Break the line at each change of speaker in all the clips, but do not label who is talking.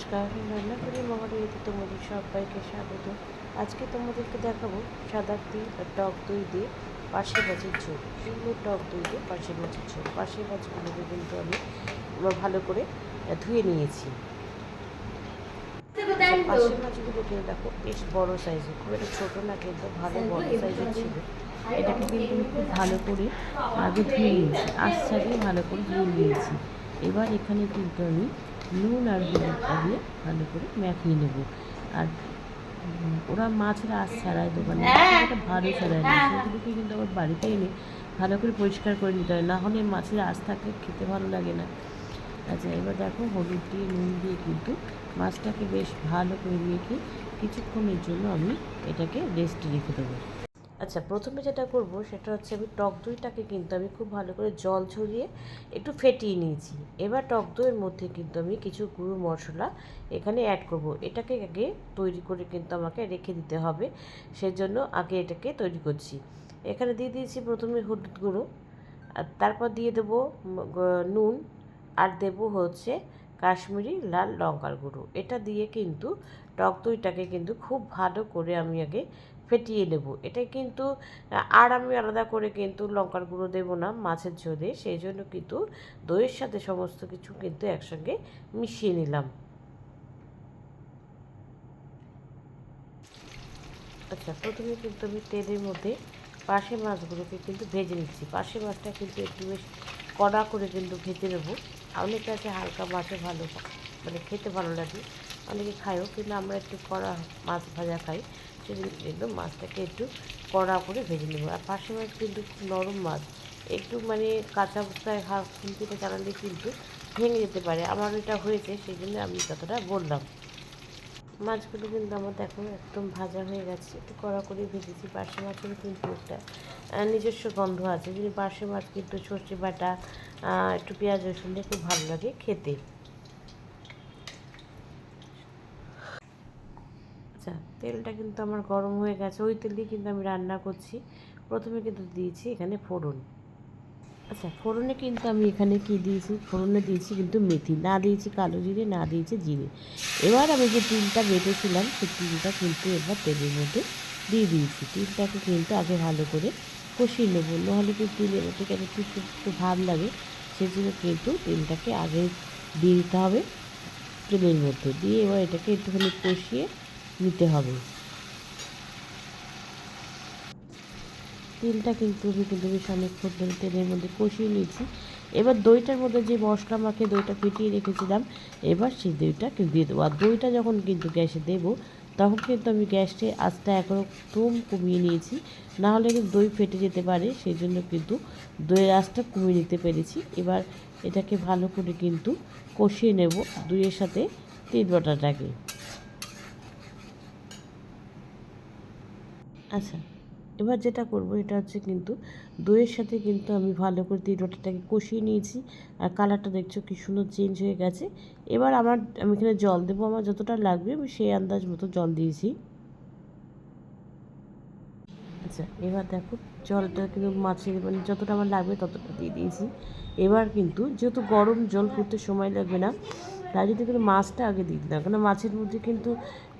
নমস্কার রান্না করি মহালয়াতে তোমাদের সবাইকে স্বাগত। আজকে তোমাদেরকে দেখাবো সাদা তিল আর টক দই দিয়ে পার্শে মাছের ঝোল। সুন্দর টক দই দিয়ে পার্শে মাছের ঝোল। পার্শে মাছগুলোকে কিন্তু আমি ভালো করে ধুয়ে নিয়েছি। পার্শে মাছগুলো কিন্তু দেখো বেশ বড় সাইজের খুব একটা ছোটো না কিন্তু ভালো বড় সাইজের ছিল। এটাকে কিন্তু খুব ভালো করে আগে ধুয়ে নিয়েছি। ছাড়িয়ে ভালো করে ধুয়ে নিয়েছি। এবার এখানে কিন্তু আমি নুন আর হলুদটা দিয়ে ভালো করে মাখিয়ে নেব। আর ওরা মাছের আঁশ ছাড়ায় দোকানে সেটা ভালো ছাড়ায় না সেগুলোকে কিন্তু আবার বাড়িতে এনে ভালো করে পরিষ্কার করে নিতে হয় না হলে মাছের আঁশ থাকলে খেতে ভালো লাগে না। আচ্ছা এবার দেখো হলুদ দিয়ে নুন দিয়ে কিন্তু মাছটাকে বেশ ভালো করে মেখে কিছুক্ষণের জন্য আমি এটাকে রেস্টে রেখে দেবো। আচ্ছা প্রথমে যেটা করব সেটা হচ্ছে আমি টক দইটাকে কিন্তু আমি খুব ভালো করে জল ঝরিয়ে একটু ফেটিয়ে নিয়েছি। এবার টক দইয়ের মধ্যে কিন্তু আমি কিছু গুঁড়ো মশলা এখানে অ্যাড করব। এটাকে আগে তৈরি করে কিন্তু আমাকে রেখে দিতে হবে, সেজন্য আগে এটাকে তৈরি করছি। এখানে দিয়ে দিয়েছি প্রথমে হলুদ গুঁড়ো, আর তারপর দিয়ে দেবো নুন, আর দেবো হচ্ছে কাশ্মীরি লাল লঙ্কার গুঁড়ো। এটা দিয়ে কিন্তু টক দইটাকে কিন্তু খুব ভালো করে আমি আগে ফেটিয়ে নেব। এটা কিন্তু আর আমি আলাদা করে কিন্তু লঙ্কার গুঁড়ো দেবো না, মাছের ঝোলে সেই জন্য কিন্তু দইয়ের সাথে সমস্ত কিছু কিন্তু একসঙ্গে মিশিয়ে নিলাম। আচ্ছা প্রথমে কিন্তু আমি তেলের মধ্যে পাশে মাছগুলোকে কিন্তু ভেজে নিচ্ছি। পাশে মাছটা কিন্তু একটু বেশ কড়া করে কিন্তু ভেজে নেব। অনেকে আছে হালকা মাছে ভালো মানে খেতে ভালো লাগে। অনেকে খায়ও, কিন্তু আমরা একটু কড়া মাছ ভাজা খাই। সেজন্য কিন্তু মাছটাকে একটু কড়া করে ভেজে নেব। আর পাশে মাছ কিন্তু নরম মাছ। একটু মানে কাঁচা অবস্থায় হাফ খুন্তিতে চালালে কিন্তু ভেঙে যেতে পারে। আমার এটা হয়েছে, সেই জন্য আমি কথাটা বললাম। মাছগুলো কিন্তু আমার দেখো একদম ভাজা হয়ে গেছে। একটু কড়া করে ভেজেছি। পার্শে মাছেরও কিন্তু একটা নিজস্ব গন্ধ আছে। যদি পার্শে মাছ কিন্তু সর্ষে বাটা একটু পেঁয়াজ রসুন দিয়ে খুব ভালো লাগে খেতে আচ্ছা তেলটা কিন্তু আমার গরম হয়ে গেছে। ওই তেল দিয়ে কিন্তু আমি রান্না করছি। প্রথমে কিন্তু দিয়েছি এখানে ফোড়ন। আচ্ছা ফোড়নে কিন্তু আমি এখানে কি দিয়েছি? ফোড়নে দিয়েছি কিন্তু মেথি। না দিয়েছি কালো জিরে, না দিয়েছি জিরে। এবার আমি যে তিলটা বেটেছিলাম, সেই তিলটা কিন্তু এবার তেলের মধ্যে দিয়ে দিয়েছি। তিলটাকে কিন্তু আগে ভালো করে কষিয়ে নেব। নাহলে কিন্তু তিলের মধ্যে কেন একটু একটু ভাব লাগে সেই জন্য কিন্তু তেলটাকে আগে দিয়ে দিতে হবে তেলের মধ্যে। দিয়ে এবার এটাকে একটুখানি কষিয়ে নিতে হবে। তেলটা কিন্তু আমি কিন্তু বেশ অনেকক্ষণ ধরে তেলের মধ্যে কষিয়ে নিয়েছি। এবার দইটার মধ্যে যে মশলা মাখে দইটা ফেটিয়ে রেখেছিলাম, এবার সেই দইটা দিয়ে দেবো। আর দইটা যখন কিন্তু গ্যাসে দেবো, তখন কিন্তু আমি গ্যাসে আস্তে একদম কমিয়ে নিয়েছি। না হলে কিন্তু দই ফেটে যেতে পারে, সেই জন্য কিন্তু দইয়ের আঁচটা কমিয়ে নিতে পেরেছি। এবার এটাকে ভালো করে কিন্তু কষিয়ে নেব দইয়ের সাথে তিল বাটাটাকে। আচ্ছা। এবার যেটা করব, এটা হচ্ছে কিন্তু দইয়ের সাথে কিন্তু আমি ভালো করে তিল বাটাটাকে কষিয়ে নিয়েছি। আর কালারটা দেখছ কি সুন্দর চেঞ্জ হয়ে গেছে। এবার আমার, আমি এখানে জল দেবো, আমার যতটা লাগবে আমি সেই আন্দাজ মতো জল দিয়েছি। আচ্ছা এবার দেখো জলটা কিন্তু মাছের মানে যতটা আমার লাগবে ততটা দিয়ে দিয়েছি। এবার কিন্তু যেহেতু গরম জল করতে সময় লাগবে না তাই জন্য কিন্তু মাছটা আগে দিয়ে দিলাম কারণ মাছের মধ্যে কিন্তু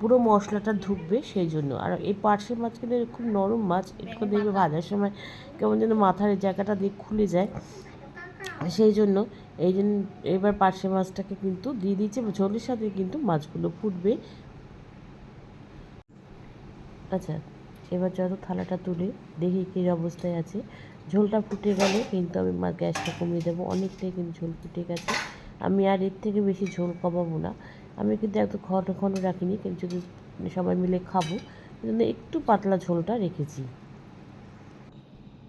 পুরো মশলাটা ঢুকবে সেই জন্য আর এই পার্শে মাছ কিন্তু খুব নরম মাছ। একটু দেখবে ভাজার সময় কেমন যেন মাথার জায়গাটা দিয়ে খুলে যায়। সেই জন্য এই জন্য এবার পার্শে মাছটাকে কিন্তু দিয়ে দিচ্ছে ঝোলের সাথে কিন্তু মাছগুলো ফুটবে। আচ্ছা এবার যত থালাটা তুলে দেখি কী অবস্থায় আছে। ঝোলটা ফুটে গেলে কিন্তু আমি গ্যাসটা কমিয়ে দেবো। অনেকটাই কিন্তু ঝোল ফুটে গেছে। আমি আর এর থেকে বেশি ঝোল কমাবো না। আমি কিন্তু এত ঘন ঘন রাখিনি, কিন্তু যদি সবাই মিলে খাব জন্য একটু পাতলা ঝোলটা রেখেছি।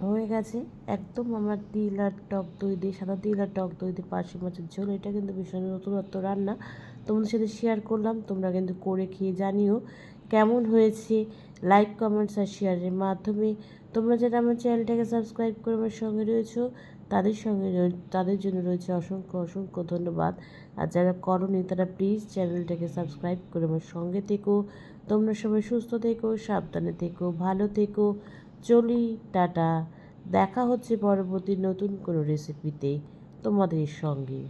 হয়ে গেছে। একদম আমার তিল আর টক দই দিয়ে, সাদা তিল আর টক দই দিয়ে পার্শে মাছের ঝোল। এটা কিন্তু ভীষণ নতুনত্ব রান্না। তোমাদের সাথে শেয়ার করলাম, তোমরা কিন্তু করে খেয়ে জানিও কেমন হয়েছে। লাইক কমেন্টস আর শেয়ারের মাধ্যমে তোমরা যারা আমার চ্যানেলটাকে সাবস্ক্রাইব করে আমার সঙ্গে রয়েছো তাদের সঙ্গে তাদের জন্য রয়েছে অসংখ্য অসংখ্য ধন্যবাদ। আর যারা করনি, তারা প্লিজ চ্যানেলটাকে সাবস্ক্রাইব করে আমার সঙ্গে থেকো। তোমরা সবাই সুস্থ থেকো, সাবধানে থেকো, ভালো থেকো। চলি, টাটা। দেখা হচ্ছে পরবর্তী নতুন কোনো রেসিপিতে তোমাদের সঙ্গে।